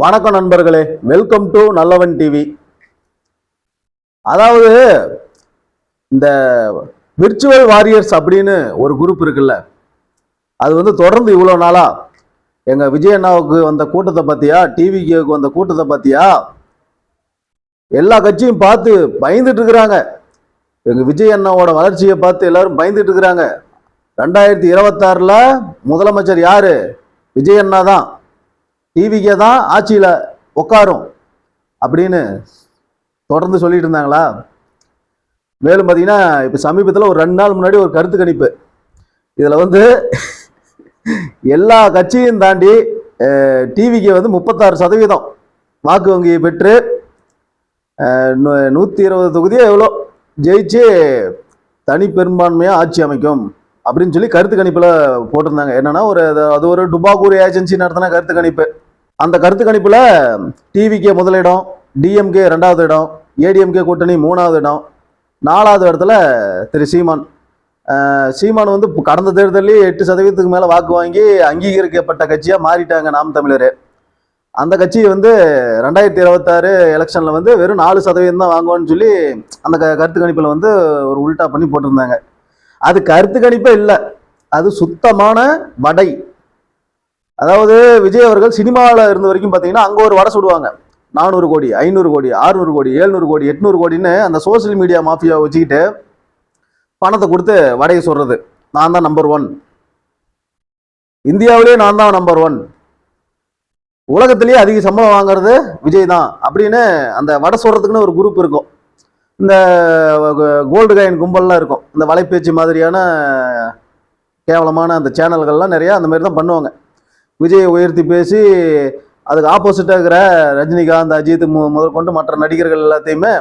வணக்கம் நண்பர்களே. Welcome to நல்லவன் டிவி அதாவது இந்த விர்ச்சுவல் வாரியர்ஸ் அப்படின்னு ஒரு குரூப் இருக்குல்ல. அது வந்து தொடர்ந்து இவ்வளோ நாளா எங்க விஜய் அண்ணாவுக்கு வந்த கூட்டத்தை பத்தியா டிவிக்கு வந்த கூட்டத்தை பத்தியா எல்லா கட்சியும் பார்த்து பயந்துட்டு இருக்கிறாங்க. எங்க விஜய் அண்ணாவோட வளர்ச்சியை பார்த்து எல்லாரும் பயந்துட்டு இருக்கிறாங்க. ரெண்டாயிரத்தி இருபத்தாறுல முதலமைச்சர் யாரு? விஜய் அண்ணா தான். டிவிக்கே தான் ஆட்சியில் உட்காரும் அப்படின்னு தொடர்ந்து சொல்லிட்டு இருந்தாங்களா? மேலும் பார்த்தீங்கன்னா இப்போ சமீபத்தில் ஒரு ரெண்டு நாள் முன்னாடி ஒரு கருத்து கணிப்பு. இதில் வந்து எல்லா கட்சியும் தாண்டி டிவிக்கு வந்து முப்பத்தாறு சதவீதம் வாக்கு வங்கியை பெற்று நூற்றி இருபது தொகுதியோ எவ்வளோ ஜெயிச்சு தனி பெரும்பான்மையாக ஆட்சி அமைக்கும் அப்படின்னு சொல்லி கருத்து கணிப்பில் போட்டிருந்தாங்க. என்னென்னா ஒரு அது- அது ஒரு டுபாகூர் ஏஜென்சி நடத்தின கருத்து கணிப்பு. அந்த கருத்து கணிப்பில் டிவிக்கே முதலிடம் டிஎம்கே ரெண்டாவது இடம் ஏடிஎம்கே கூட்டணி மூணாவது இடம் நாலாவது இடத்துல திரு சீமான். சீமான் வந்து கடந்த தேர்தலில் எட்டு சதவீதத்துக்கு மேலே வாக்கு வாங்கி அங்கீகரிக்கப்பட்ட கட்சியாக மாறிட்டாங்க நாம் தமிழர். அந்த கட்சி வந்து ரெண்டாயிரத்தி இருபத்தாறு எலெக்ஷனில் வந்து வெறும் நாலு சதவீதம் தான் வாங்குவோன்னு சொல்லி அந்த க கருத்து கணிப்பில் வந்து ஒரு உல்ட்டா பண்ணி போட்டிருந்தாங்க. அது கருத்து கணிப்பே இல்லை. அது சுத்தமான வடை. அதாவது விஜய் அவர்கள் சினிமாவில் இருந்த வரைக்கும் பார்த்தீங்கன்னா அங்கே ஒரு வடை சுடுவாங்க. நானூறு கோடி ஐநூறு கோடி ஆறுநூறு கோடி ஏழ்நூறு கோடி எட்நூறு கோடின்னு அந்த சோஷியல் மீடியா மாஃபியா வச்சுக்கிட்டு பணத்தை கொடுத்து வடையை சொல்கிறது நான் தான் நம்பர் ஒன் இந்தியாவிலே நான் தான் நம்பர் ஒன் உலகத்திலேயே அதிக சம்பளம் வாங்குறது விஜய் தான் அப்படின்னு அந்த வடை சொல்கிறதுக்குன்னு ஒரு குரூப் இருக்கும். இந்த கோல்டு காயின் கும்பல்லாம் இருக்கும். இந்த வலைப்பேச்சு மாதிரியான கேவலமான அந்த சேனல்கள்லாம் நிறையா அந்த மாதிரி தான் பண்ணுவாங்க. விஜயை உயர்த்தி பேசி அதுக்கு ஆப்போசிட்டாக இருக்கிற ரஜினிகாந்த் அஜித் மு முதற்கொண்டு மற்ற நடிகர்கள் எல்லாத்தையுமே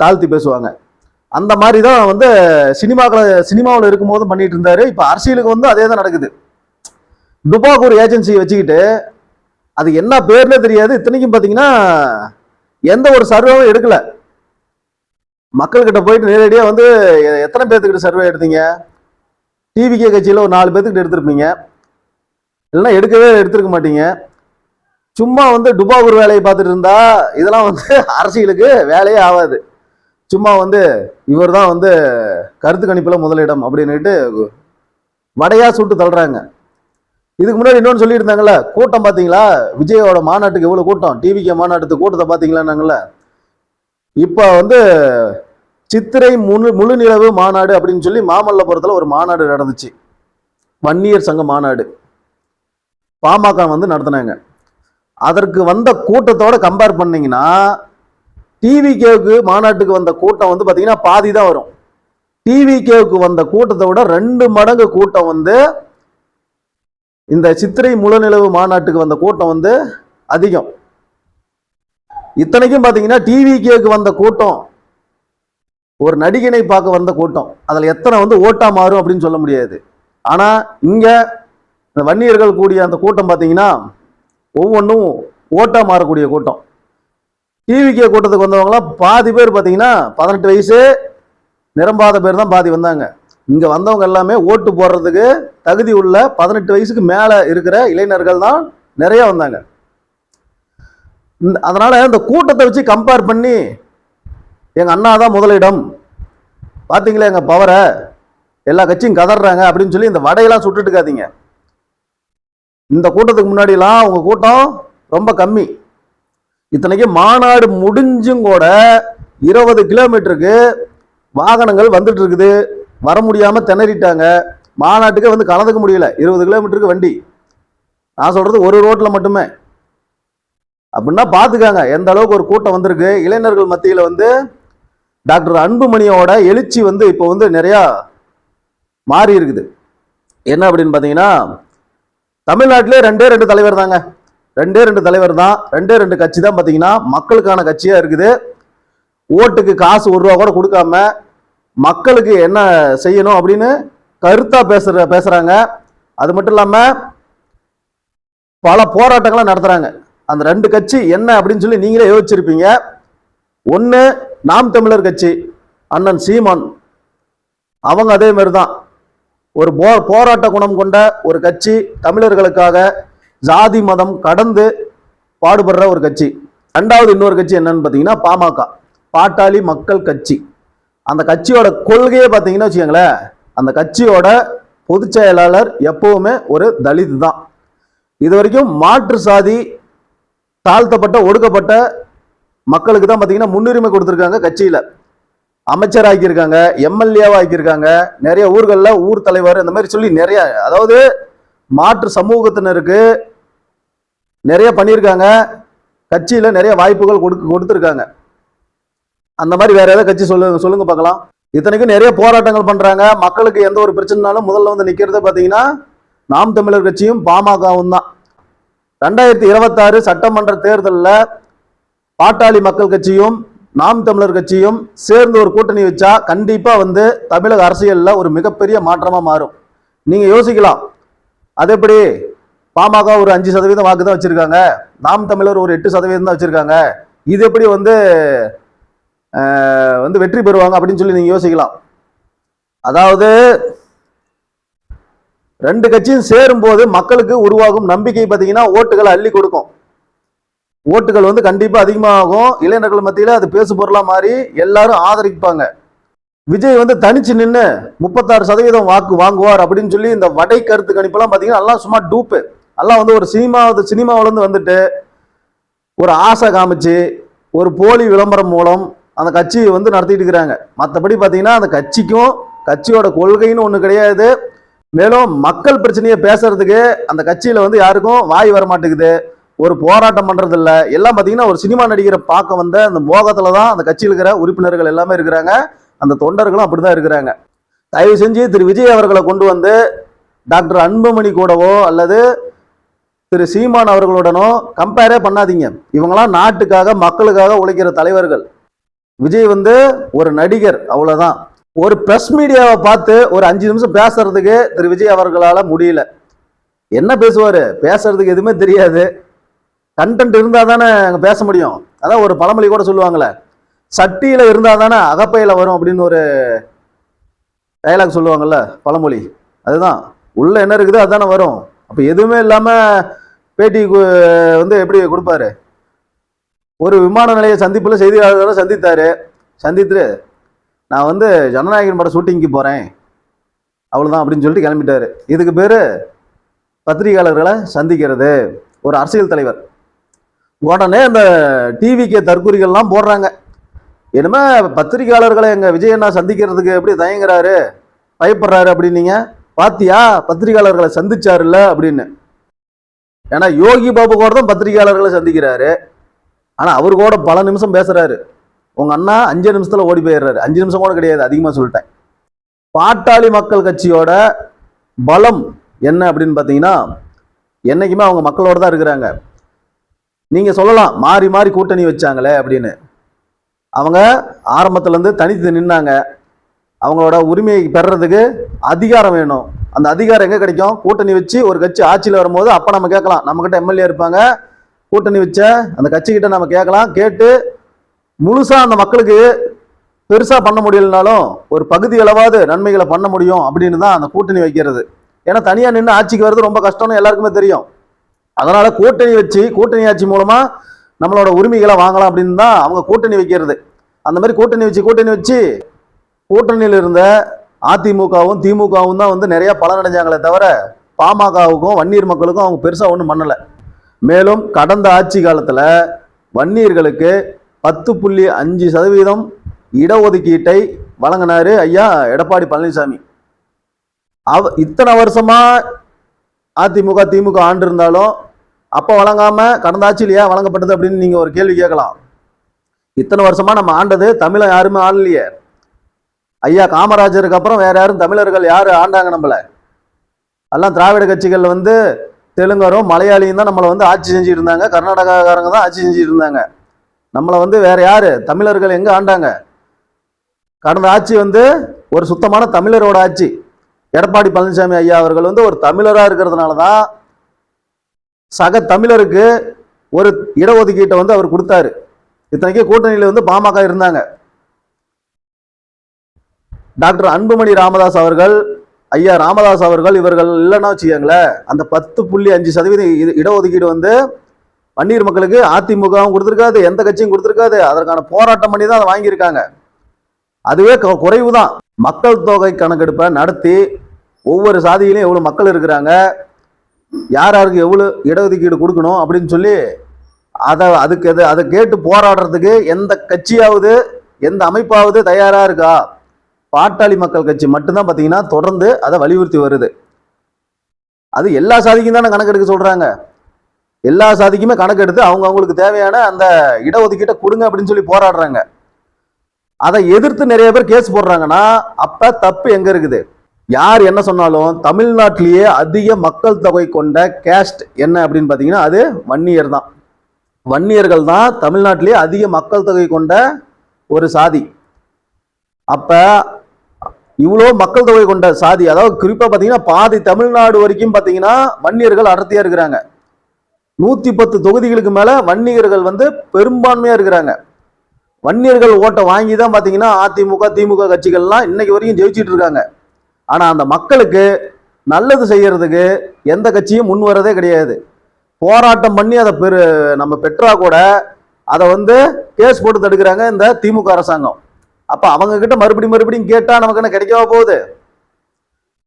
தாழ்த்தி பேசுவாங்க. அந்த மாதிரி தான் வந்து சினிமாக்களை சினிமாவில் இருக்கும்போது பண்ணிட்டு இருந்தாரு. இப்போ அரசியலுக்கு வந்து அதே தான் நடக்குது. துபாக் ஒரு ஏஜென்சியை வச்சுக்கிட்டு அது என்ன பேர்னே தெரியாது. இத்தனைக்கும் பார்த்தீங்கன்னா எந்த ஒரு சர்வேவும் எடுக்கல. மக்கள்கிட்ட போயிட்டு நேரடியாக வந்து எத்தனை பேர்த்துக்கிட்ட சர்வே எடுத்தீங்க? டிவிகே கட்சியில் ஒரு நாலு பேர்த்துக்கிட்ட எடுத்திருப்பீங்க. இல்லைன்னா எடுக்கவே எடுத்திருக்க மாட்டீங்க. சும்மா வந்து டுபாகூர் வேலையை பார்த்துட்டு இருந்தா இதெல்லாம் வந்து அரசியலுக்கு வேலையே ஆகாது. சும்மா வந்து இவர் தான் வந்து கருத்து கணிப்பில் முதலிடம் அப்படின்னுட்டு வடையாக சுட்டு தள்ளுறாங்க. இதுக்கு முன்னாடி இன்னொன்று சொல்லியிருந்தாங்கல்ல கூட்டம் பார்த்தீங்களா? விஜயோட மாநாட்டுக்கு எவ்வளோ கூட்டம்? டிவிக்கு மாநாட்டுக்கு கூட்டத்தை பார்த்தீங்களான்னாங்கல்ல. இப்போ வந்து சித்திரை முழு முழு நிலவு மாநாடு அப்படின்னு சொல்லி மாமல்லபுரத்தில் ஒரு மாநாடு நடந்துச்சு. வன்னியர் சங்க மாநாடு. பாமக வந்து நடத்தினாங்க. அதற்கு வந்த கூட்டத்தோட கம்பேர் பண்ணிங்கன்னா டிவிகேவுக்கு மாநாட்டுக்கு வந்த கூட்டம் வந்து பார்த்தீங்கன்னா பாதி தான் வரும். டிவிகேவுக்கு வந்த கூட்டத்தை விட ரெண்டு மடங்கு கூட்டம் வந்து இந்த சித்திரை முழுநிலவு மாநாட்டுக்கு வந்த கூட்டம் வந்து அதிகம். இத்தனைக்கும் பார்த்தீங்கன்னா டிவிகேவுக்கு வந்த கூட்டம் ஒரு நடிகனை பார்க்க வந்த கூட்டம். அதில் எத்தனை வந்து ஓட்டா மாறும் அப்படின்னு சொல்ல முடியாது. ஆனால் இங்கே இந்த வன்னியர்கள் கூடிய அந்த கூட்டம் பார்த்தீங்கன்னா ஒவ்வொன்றும் ஓட்டாக மாறக்கூடிய கூட்டம். டிவிகே கூட்டத்துக்கு வந்தவங்களாம் பாதி பேர் பார்த்தீங்கன்னா பதினெட்டு வயசு நிரம்பாத பேர் தான் பாதி வந்தாங்க. இங்கே வந்தவங்க எல்லாமே ஓட்டு போடுறதுக்கு தகுதி உள்ள பதினெட்டு வயசுக்கு மேலே இருக்கிற இளைஞர்கள் தான் நிறையா வந்தாங்க. இந்த- இந்த கூட்டத்தை வச்சு கம்பேர் பண்ணி எங்கள் அண்ணா தான் முதலிடம். பார்த்தீங்களா எங்கள் பவரை? எல்லா கட்சியும் கதறாங்க அப்படின்னு சொல்லி இந்த வடையெல்லாம் சுட்டுட்டு இருக்காதீங்க. இந்த கூட்டத்துக்கு முன்னாடிலாம் உங்கள் கூட்டம் ரொம்ப கம்மி. இத்தனைக்கு மாநாடு முடிஞ்சும் கூட இருபது கிலோமீட்டருக்கு வாகனங்கள் வந்துட்டு இருக்குது. வர முடியாமல் திணறிட்டாங்க. மாநாட்டுக்கே வந்து கலந்துக்க முடியல. இருபது கிலோமீட்டருக்கு வண்டி. நான் சொல்கிறது ஒரு ரோட்டில் மட்டுமே. அப்படின்னா பார்த்துக்காங்க எந்த அளவுக்கு ஒரு கூட்டம் வந்திருக்கு. இளைஞர்கள் மத்தியில் வந்து டாக்டர் அன்புமணியோட எழுச்சி வந்து இப்போ வந்து நிறையா மாறி இருக்குது. என்ன அப்படின்னு பார்த்தீங்கன்னா தமிழ்நாட்டிலே ரெண்டே ரெண்டு தலைவர் தாங்க ரெண்டே ரெண்டு தலைவர் தான் ரெண்டே ரெண்டு கட்சி தான் பார்த்தீங்கன்னா மக்களுக்கான கட்சியாக இருக்குது. ஓட்டுக்கு காசு ஒரு ரூபா கூட கொடுக்காம மக்களுக்கு என்ன செய்யணும் அப்படின்னு கருத்தாக பேசுகிற பேசுகிறாங்க அது மட்டும் இல்லாமல் பல போராட்டங்களை நடத்துகிறாங்க அந்த ரெண்டு கட்சி என்ன அப்படின்னு சொல்லி நீங்களே யோசிச்சிருப்பீங்க. ஒன்று நாம் தமிழர் கட்சி அண்ணன் சீமான். அவங்க அதே மாதிரி தான் ஒரு போ போராட்ட குணம் கொண்ட ஒரு கட்சி தமிழர்களுக்காக ஜாதி மதம் கடந்து பாடுபடுற ஒரு கட்சி. ரெண்டாவது இன்னொரு கட்சி என்னன்னு பார்த்தீங்கன்னா பாமக. பாட்டாளி மக்கள் கட்சி. அந்த கட்சியோட கொள்கையே பார்த்தீங்கன்னா வச்சுக்கோங்களேன் அந்த கட்சியோட பொதுச் செயலாளர் எப்பவுமே ஒரு தலித் தான். இது வரைக்கும் மாற்று சாதி தாழ்த்தப்பட்ட ஒடுக்கப்பட்ட மக்களுக்கு தான் பார்த்தீங்கன்னா முன்னுரிமை கொடுத்துருக்காங்க கட்சியில். அமைச்சர் ஆக்கியிருக்காங்க எம்எல்ஏவா ஆக்கியிருக்காங்க நிறைய ஊர்களில் ஊர் தலைவர் இந்த மாதிரி சொல்லி நிறைய அதாவது மாற்று சமூகத்தினருக்கு நிறைய பண்ணியிருக்காங்க. கட்சியில் நிறைய வாய்ப்புகள் கொடுக்க கொடுத்துருக்காங்க. அந்த மாதிரி வேற ஏதாவது கட்சி சொல்லுங்க சொல்லுங்க பார்க்கலாம். இத்தனைக்கும் நிறைய போராட்டங்கள் பண்ணுறாங்க மக்களுக்கு எந்த ஒரு பிரச்சனைனாலும் முதல்ல வந்து நிற்கிறது பார்த்தீங்கன்னா நாம் தமிழர் கட்சியும் பாமகவும் தான். ரெண்டாயிரத்தி இருபத்தாறு சட்டமன்ற தேர்தலில் பாட்டாளி மக்கள் கட்சியும் நாம் தமிழர் கட்சியும் சேர்ந்து ஒரு கூட்டணி வச்சா கண்டிப்பாக வந்து தமிழக அரசியலில் ஒரு மிகப்பெரிய மாற்றமாக மாறும். நீங்கள் யோசிக்கலாம். அது எப்படி? பாமக ஒரு அஞ்சு சதவீதம் வாக்கு தான் வச்சுருக்காங்க. நாம் தமிழர் ஒரு எட்டு சதவீதம் தான் வச்சுருக்காங்க. இது எப்படி வந்து வந்து வெற்றி பெறுவாங்க அப்படின்னு சொல்லி நீங்கள் யோசிக்கலாம். அதாவது ரெண்டு கட்சியும் சேரும்போது மக்களுக்கு உருவாகும் நம்பிக்கை பார்த்தீங்கன்னா ஓட்டுகளை அள்ளி கொடுக்கும். ஓட்டுகள் வந்து கண்டிப்பாக அதிகமாகும். இளைஞர்கள் மத்தியில் அது பேசு பொருளாக மாறி எல்லாரும் ஆதரிப்பாங்க. விஜய் வந்து தனிச்சு நின்று முப்பத்தாறு சதவீதம் வாக்கு வாங்குவார் அப்படின்னு சொல்லி இந்த வடை கருத்து கணிப்பெல்லாம் பார்த்தீங்கன்னா எல்லாம் சும்மா டூப்பு. எல்லாம் வந்து ஒரு சினிமா சினிமாவிலேருந்து வந்துட்டு ஒரு ஆசை காமிச்சு ஒரு போலி விளம்பரம் மூலம் அந்த கட்சியை வந்து நடத்திட்டு இருக்கிறாங்க. மற்றபடி பார்த்தீங்கன்னா அந்த கட்சிக்கும் கட்சியோட கொள்கைன்னு ஒன்று கிடையாது. மேலும் மக்கள் பிரச்சனையை பேசுறதுக்கு அந்த கட்சியில் வந்து யாருக்கும் வாய் வர மாட்டேங்குது. ஒரு போராட்டம் பண்றது இல்ல எல்லாம் பார்த்தீங்கன்னா ஒரு சினிமா நடிகரை பார்க்க வந்த அந்த மோகத்துல தான் அந்த கட்சியில் இருக்கிற உறுப்பினர்கள் எல்லாமே இருக்கிறாங்க. அந்த தொண்டர்களும் அப்படிதான் இருக்கிறாங்க. தயவு செஞ்சு திரு விஜய் அவர்களை கொண்டு வந்து டாக்டர் அன்புமணி கூடவோ அல்லது திரு சீமான் அவர்களுடனோ கம்பேரே பண்ணாதீங்க. இவங்களாம் நாட்டுக்காக மக்களுக்காக உழைக்கிற தலைவர்கள். விஜய் வந்து ஒரு நடிகர் அவ்வளோதான் ஒரு ப்ரெஸ் மீடியாவை பார்த்து ஒரு அஞ்சு நிமிஷம் பேசுறதுக்கு திரு விஜய் அவர்களால் முடியல. என்ன பேசுவார்? பேசுறதுக்கு எதுவுமே தெரியாது. கண்டென்ட் இருந்தால் தானே அங்கே பேச முடியும். அதான் ஒரு பழமொழி கூட சொல்லுவாங்களே சட்டியில் இருந்தால் தானே அகப்பையில் வரும் அப்படின்னு ஒரு டயலாக் சொல்லுவாங்கள்ல பழமொழி. அதுதான். உள்ளே என்ன இருக்குதோ அதுதானே வரும். அப்போ எதுவுமே இல்லாமல் பேட்டி கு- வந்து எப்படி கொடுப்பாரு? ஒரு விமான நிலைய சந்திப்பில் செய்தியாளர்களை சந்தித்தார். சந்தித்து நான் வந்து ஜனநாயகன் படம் ஷூட்டிங்க்கு போகிறேன் அவ்வளோதான் அப்படின்னு சொல்லிட்டு கிளம்பிட்டாரு. இதுக்கு பேர் பத்திரிகையாளர்களை சந்திக்கிறது. ஒரு அரசியல் தலைவர். உடனே இந்த டிவிக்கு தற்கொலைகள்லாம் போடுறாங்க. என்னமே பத்திரிகையாளர்களை எங்கள் விஜயண்ணா சந்திக்கிறதுக்கு எப்படி தயங்குறாரு? பயப்படுறாரு அப்படின்னீங்க. பாத்தியா? பத்திரிகையாளர்களை சந்திச்சாருல்ல அப்படின்னு. ஏன்னா யோகி பாபு கூட தான் பத்திரிகையாளர்களை சந்திக்கிறாரு. ஆனால் அவர் கூட பல நிமிஷம் பேசுகிறாரு உங்கள் அண்ணா அஞ்சு நிமிஷத்தில் ஓடி போயிடுறாரு. அஞ்சு நிமிஷம் கூட கிடையாது அதிகமாக சொல்லிட்டேன். பாட்டாளி மக்கள் கட்சியோட பலம் என்ன அப்படின்னு பார்த்தீங்கன்னா என்னைக்குமே அவங்க மக்களோட தான் இருக்கிறாங்க. நீங்க சொல்லலாம் மாறி மாறி கூட்டணி வச்சாங்களே அப்படின்னு. அவங்க ஆரம்பத்துல இருந்து தனித்து நின்னாங்க. அவங்களோட உரிமையை பெறறதுக்கு அதிகாரம் வேணும். அந்த அதிகாரம் எங்க கிடைக்கும்? கூட்டணி வச்சு ஒரு கட்சி ஆட்சியில் வரும்போது அப்ப நம்ம கேட்கலாம். நம்ம கிட்ட எம்எல்ஏ இருப்பாங்க. கூட்டணி வச்ச அந்த கட்சி கிட்ட நம்ம கேட்கலாம். கேட்டு முழுசா அந்த மக்களுக்கு பெருசா பண்ண முடியலனாலும் ஒரு பகுதி அளவாவது நன்மைகளை பண்ண முடியும் அப்படின்னு தான் அந்த கூட்டணி வைக்கிறது. ஏன்னா தனியா நின்று ஆட்சிக்கு வர்றது ரொம்ப கஷ்டம்னு எல்லாருக்குமே தெரியும். அதனால் கூட்டணி வச்சு கூட்டணி ஆட்சி மூலமாக நம்மளோட உரிமைகளை வாங்கலாம் அப்படின்னு தான் அவங்க கூட்டணி வைக்கிறது. அந்த மாதிரி கூட்டணி வச்சு கூட்டணி வச்சு கூட்டணியில் இருந்த அதிமுகவும் திமுகவும் தான் வந்து நிறையா பலனடைஞ்சாங்களே தவிர பாமகவுக்கும் வன்னியர் மக்களுக்கும் அவங்க பெருசாக ஒன்றும் பண்ணலை. மேலும் கடந்த ஆட்சி காலத்தில் வன்னியர்களுக்கு பத்து புள்ளி அஞ்சு சதவீதம் இடஒதுக்கீட்டை வழங்கினார் ஐயா எடப்பாடி பழனிசாமி. அவ இத்தனை வருஷமாக அதிமுக திமுக ஆண்டு இருந்தாலும் அப்போ வழங்காமல் கடந்த ஆட்சியில் ஏன் வழங்கப்பட்டது அப்படின்னு நீங்கள் ஒரு கேள்வி கேட்கலாம். இத்தனை வருஷமாக நம்ம ஆண்டது தமிழை யாருமே ஆளலையே. ஐயா காமராஜருக்கு அப்புறம் வேறு யாரும் தமிழர்கள் யார் ஆண்டாங்க நம்மளை? எல்லாம் திராவிட கட்சிகள் வந்து தெலுங்கரும் மலையாளியும் தான் நம்மளை வந்து ஆட்சி செஞ்சுட்டு இருந்தாங்க கர்நாடகாக்காரங்க தான் ஆட்சி செஞ்சுட்டு இருந்தாங்க நம்மளை வந்து வேறு யாரு? தமிழர்கள் எங்கே ஆண்டாங்க? கடந்த ஆட்சி வந்து ஒரு சுத்தமான தமிழரோட ஆட்சி. எடப்பாடி பழனிசாமி ஐயா அவர்கள் வந்து ஒரு தமிழராக இருக்கிறதுனால தான் சக தமிழருக்கு ஒரு இடஒதுக்கீட்டை வந்து அவர் கொடுத்தாரு. இத்தனைக்கு கூட்டணியில் வந்து பாமக இருந்தாங்க. டாக்டர் அன்புமணி ராமதாஸ் அவர்கள் ஐயா ராமதாஸ் அவர்கள் இவர்கள் இல்லைன்னா வச்சுக்கோங்களேன் அந்த பத்து புள்ளி அஞ்சு சதவீதம் இடஒதுக்கீடு வந்து பன்னீர் மக்களுக்கு அதிமுகவும் கொடுத்துருக்காது எந்த கட்சியும் கொடுத்துருக்காது. அதற்கான போராட்டம் பண்ணி தான் அதை வாங்கியிருக்காங்க. அதுவே குறைவு தான் மக்கள் தொகை கணக்கெடுப்பை நடத்தி ஒவ்வொரு சாதியிலையும் எவ்வளோ மக்கள் இருக்கிறாங்க. யார் யாருக்கு எவ்வளோ இடஒதுக்கீடு கொடுக்கணும் அப்படின்னு சொல்லி அதை அதுக்கு அது அதை கேட்டு போராடுறதுக்கு எந்த கட்சியாவது எந்த அமைப்பாவது தயாராக இருக்கா? பாட்டாளி மக்கள் கட்சி மட்டும்தான் பார்த்தீங்கன்னா தொடர்ந்து அதை வலியுறுத்தி வருது. அது எல்லா சாதிக்கும் தானே கணக்கெடுக்க சொல்கிறாங்க எல்லா சாதிக்குமே கணக்கெடுத்து அவங்க அவங்களுக்கு தேவையான அந்த இடஒதுக்கீட்டை கொடுங்க அப்படின்னு சொல்லி போராடுறாங்க. அதை எதிர்த்து நிறைய பேர் கேஸ் போடுறாங்கன்னா அப்போ தப்பு எங்கே இருக்குது? யார் என்ன சொன்னாலும் தமிழ்நாட்டிலேயே அதிக மக்கள் தொகை கொண்ட கேஸ்ட் என்ன அப்படின்னு பார்த்தீங்கன்னா அது வன்னியர் தான். வன்னியர்கள் தான் தமிழ்நாட்டிலேயே அதிக மக்கள் தொகை கொண்ட ஒரு சாதி. அப்போ இவ்வளோ மக்கள் தொகை கொண்ட சாதி அதாவது குறிப்பாக பார்த்தீங்கன்னா பாதி தமிழ்நாடு வரைக்கும் பார்த்தீங்கன்னா வன்னியர்கள் அடர்த்தியாக இருக்கிறாங்க. நூற்றி பத்து தொகுதிகளுக்கு மேலே வன்னியர்கள் வந்து பெரும்பான்மையாக இருக்கிறாங்க. வன்னியர்கள் ஓட்டை வாங்கி தான் பார்த்தீங்கன்னா அதிமுக திமுக கட்சிகள்லாம் இன்னைக்கு வரைக்கும் ஜெயிச்சிட்டு இருக்காங்க. ஆனால் அந்த மக்களுக்கு நல்லது செய்யறதுக்கு எந்த கட்சியும் முன் வரதே கிடையாது. போராட்டம் பண்ணி அதை பெரு நம்ம பெற்றா கூட அதை வந்து கேஸ் போட்டு தடுக்கிறாங்க இந்த திமுக அரசாங்கம். அப்போ அவங்க கிட்ட மறுபடியும் மறுபடியும் கேட்டால் நமக்கு என்ன கிடைக்கவா போகுது?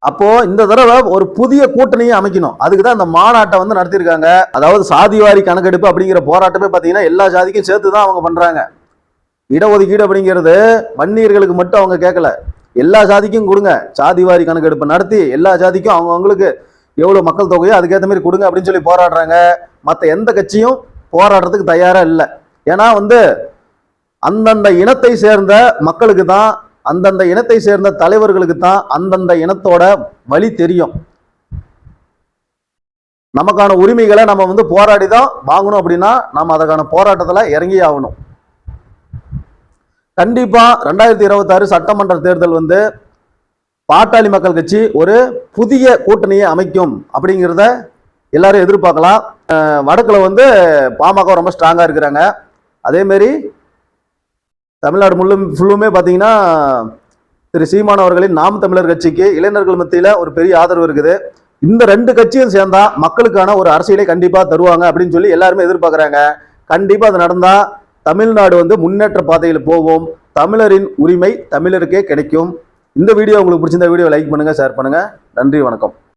அப்போ இந்த தடவை ஒரு புதிய கூட்டணியை அமைக்கணும். அதுக்கு தான் இந்த மாநாட்டை வந்து நடத்தியிருக்காங்க. அதாவது சாதிவாரி கணக்கெடுப்பு அப்படிங்கிற போராட்டமே பார்த்தீங்கன்னா எல்லா ஜாதிக்கும் சேர்த்து தான் அவங்க பண்ணுறாங்க இடஒதுக்கீடு அப்படிங்கிறது வன்னியர்களுக்கு மட்டும் அவங்க கேட்கல. எல்லா ஜாதிக்கும் கொடுங்க. சாதிவாரி கணக்கெடுப்பு நடத்தி எல்லா ஜாதிக்கும் அவங்கவுங்களுக்கு எவ்வளோ மக்கள் தொகையோ அதுக்கேற்ற மாதிரி கொடுங்க அப்படின்னு சொல்லி போராடுறாங்க. மற்ற எந்த கட்சியும் போராடுறதுக்கு தயாராக இல்லை. ஏன்னா வந்து அந்தந்த இனத்தை சேர்ந்த மக்களுக்கு தான் அந்தந்த இனத்தை சேர்ந்த தலைவர்களுக்கு தான் அந்தந்த இனத்தோட வழி தெரியும். நமக்கான உரிமைகளை நம்ம வந்து போராடி தான் வாங்கணும் அப்படின்னா நம்ம அதற்கான போராட்டத்தில் இறங்கி ஆகணும். கண்டிப்பா ரெண்டாயிரத்தி இருபத்தாறு சட்டமன்ற தேர்தல் வந்து பாட்டாளி மக்கள் கட்சி ஒரு புதிய கூட்டணியை அமைக்கும் அப்படிங்கிறத எல்லாரும் எதிர்பார்க்கலாம். வடக்கில் வந்து பாமக ரொம்ப ஸ்ட்ராங்காக இருக்கிறாங்க. அதேமாரி தமிழ்நாடு முள்ளும் ஃபுல்லுமே பார்த்தீங்கன்னா திரு சீமான் அவர்களின் நாம் தமிழர் கட்சிக்கு இளைஞர்கள் மத்தியில் ஒரு பெரிய ஆதரவு இருக்குது. இந்த ரெண்டு கட்சியும் சேர்ந்தா மக்களுக்கான ஒரு அரசியலை கண்டிப்பாக தருவாங்க அப்படின்னு சொல்லி எல்லாருமே எதிர்பார்க்குறாங்க. கண்டிப்பாக அது நடந்தால் தமிழ்நாடு வந்து முன்னேற்ற பாதையில் போவோம். தமிழரின் உரிமை தமிழருக்கே கிடைக்கும். இந்த வீடியோ உங்களுக்கு பிடிச்சிருந்த வீடியோ லைக் பண்ணுங்கள் ஷேர் பண்ணுங்கள் நன்றி வணக்கம்.